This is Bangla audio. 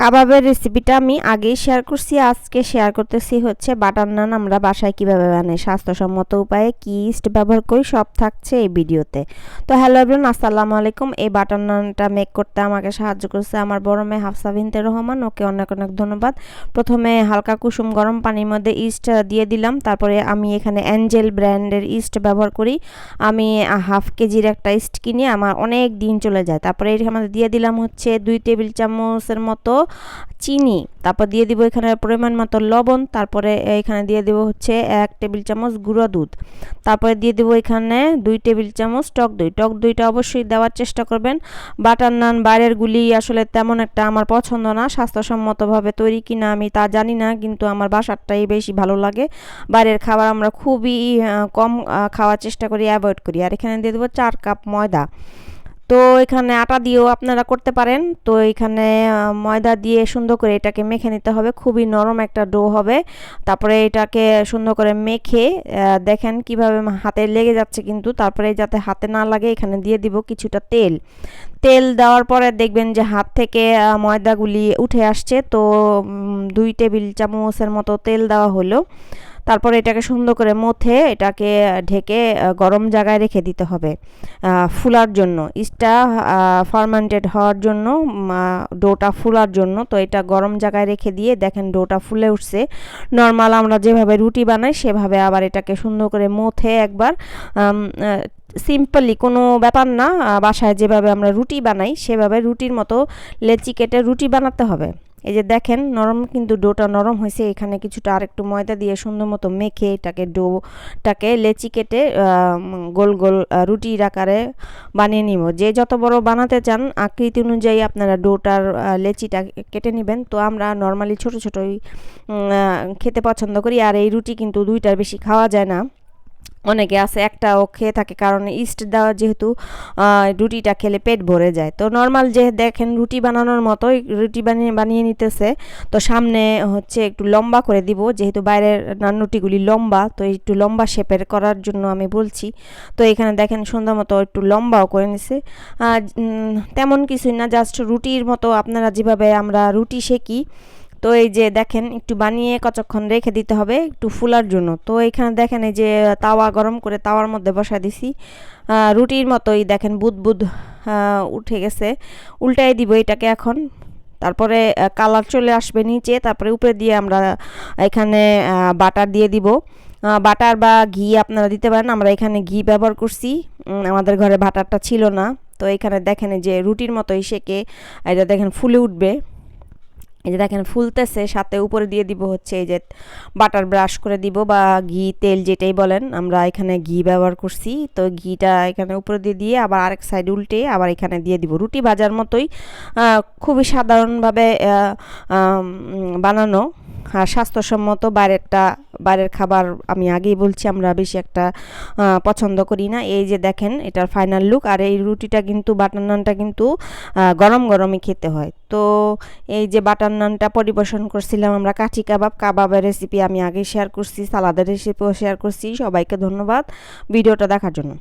কাবাবের রেসিপিটা আমি আগেই শেয়ার করছি, আজকে শেয়ার করতেছি হচ্ছে বাটার নান আমরা বাসায় কীভাবে বানাই, স্বাস্থ্যসম্মত উপায়ে কি ইস্ট ব্যবহার করি, সব থাকছে এই ভিডিওতে তো হ্যালো এভরিওয়ান আসসালামু আলাইকুম। এই বাটার নানটা মেক করতে আমাকে সাহায্য করছে আমার বড় মেয়ে হাফসা বিনতে রহমান। ওকে অনেক অনেক ধন্যবাদ। প্রথমে হালকা কুসুম গরম পানির মধ্যে ইস্ট দিয়ে দিলাম। তারপরে আমি এখানে অ্যাঞ্জেল ব্র্যান্ডের ইস্ট ব্যবহার করি। আমি হাফ কেজির একটা ইস্ট কিনি আমার অনেক দিন চলে যায়। তারপরে এর মধ্যে দিয়ে দিলাম হচ্ছে দুই টেবিল চামচের মতো চিনি, তারপর দিয়ে দিব এখানে পরিমাণ মতো লবণ, তারপরে এখানে দিয়ে দিব হচ্ছে এক টেবিল চামচ গুঁড়ো দুধ। তারপরে দিয়ে দিব এখানে দুই টেবিল চামচ টক দই। টক দইটা অবশ্যই দেওয়ার চেষ্টা করবেন। বাটার নান, বাইরের গুলি আসলে তেমন একটা আমার পছন্দ না, স্বাস্থ্যসম্মতভাবে তৈরি কিনা আমি তা জানি না, কিন্তু আমার বাসারটাই বেশি ভালো লাগে। বাইরের খাবার আমরা খুবই কম খাওয়ার চেষ্টা করি, অ্যাভয়েড করি। আর এখানে দিয়ে দেবো চার কাপ ময়দা। তো এখানে আটা দিয়েও আপনারা করতে পারেন। তো এখানে ময়দা দিয়ে সুন্দর করে এটাকে মেখে নিতে হবে। খুবই নরম একটা ডো হবে। তারপরে এটাকে সুন্দর করে মেখে দেখেন কীভাবে হাতে লেগে যাচ্ছে কিন্তু। তারপরে যাতে হাতে না লাগে, এখানে দিয়ে দিব কিছুটা তেল। তেল দেওয়ার পরে দেখবেন যে হাত থেকে ময়দাগুলি উঠে আসছে। তো দুই টেবিল চামচের মতো তেল দেওয়া হলো। তারপরে এটাকে সুন্দর করে মথে এটাকে ঢেকে গরম জায়গায় রেখে দিতে হবে ফুলার জন্য। ইস্টটা ফার্মেন্টেড হওয়ার জন্য ডোটা ফুলার জন্য। তো এটা গরম জায়গায় রেখে দিয়ে দেখেন ডোটা ফুলে উঠছে। নর্মাল আমরা যেভাবে রুটি বানাই, সেভাবে আবার এটাকে সুন্দর করে মথে একবার সিম্পলি কোনো ব্যাপার না বাসায় যেভাবে আমরা রুটি বানাই, সেভাবে রুটির মতো লেচি কেটে রুটি বানাতে হবে। এই যে দেখেন, নরম কিন্তু ডোটা নরম হয়েছে। এখানে কিছুটা আরেকটু ময়দা দিয়ে সুন্দর মতো মেখে এটাকে ডোটাকে লেচি কেটে গোল গোল রুটির আকারে বানিয়ে নিব। যে যত বড় বানাতে চান, আকৃতি অনুযায়ী আপনারা ডোটার লেচিটা কেটে নেবেন। তো আমরা নর্মালি ছোট ছোটই খেতে পছন্দ করি। আর এই রুটি কিন্তু দুইটার বেশি খাওয়া যায় না। অনেকে আছে, একটাও খেয়ে থাকে। কারণ ইস্ট দেওয়া যেহেতু রুটিটা খেলে পেট ভরে যায়। তো নর্মাল যে দেখেন রুটি বানানোর মতোই রুটি বানিয়ে বানিয়ে নিতেছে। তো সামনে হচ্ছে একটু লম্বা করে দিব, যেহেতু বাইরের রুটিগুলি লম্বা, তো একটু লম্বা শেপের করার জন্য আমি বলছি। তো এখানে দেখেন সুন্দর মতো একটু লম্বাও করে নিছে। তেমন কিছুই না জাস্ট রুটির মতো আপনারা যেভাবে আমরা রুটি শেকি তো এই যে দেখেন, একটু বানিয়ে কতক্ষণ রেখে দিতে হবে একটু ফুলার জন্য। তো এখানে দেখেন এই যে তাওয়া গরম করে তাওয়ার মধ্যে বসা দিছি। রুটির মতোই দেখেন বুদ বুদ উঠে গেছে। উল্টাই দিব এটাকে এখন। তারপরে কালার চলে আসবে নিচে। তারপরে উপরে দিয়ে আমরা এখানে বাটার দিয়ে দিব। বাটার বা ঘি আপনারা দিতে পারেন। আমরা এখানে ঘি ব্যবহার করছি। আমাদের ঘরে বাটারটা ছিল না। তো এখানে দেখেন যে রুটির মতোই সেকে, এটা দেখেন ফুলে উঠবে। এই যে দেখেন ফুলতেছে, সাথে উপরে দিয়ে দিব হচ্ছে এই যে বাটার ব্রাশ করে দিব বা ঘি, তেল যেটাই বলেন। আমরা এখানে ঘি ব্যবহার করছি। তো ঘিটা এখানে উপরে দিয়ে দিয়ে আবার আরেক সাইড উল্টে আবার এখানে দিয়ে দিব। রুটি ভাজার মতোই খুবই সাধারণভাবে বানানো। স্বাস্থ্যসম্মত বাইরেরটা বাইরের খাবার আমি আগেই বলছি, আমরা বেশি একটা পছন্দ করি না। এই যে দেখেন, এটার ফাইনাল লুক আর এই রুটিটা কিন্তু বাটার নানটা কিন্তু গরম গরমই খেতে হয়। তো এই যে বাটার নানটা পরিবেশন করছিলাম আমরা কাঠি কাবাব, কাবাবের রেসিপি আমি আগেই শেয়ার করছি সালাদের রেসিপিও শেয়ার করছি। সবাইকে ধন্যবাদ ভিডিওটা দেখার জন্য।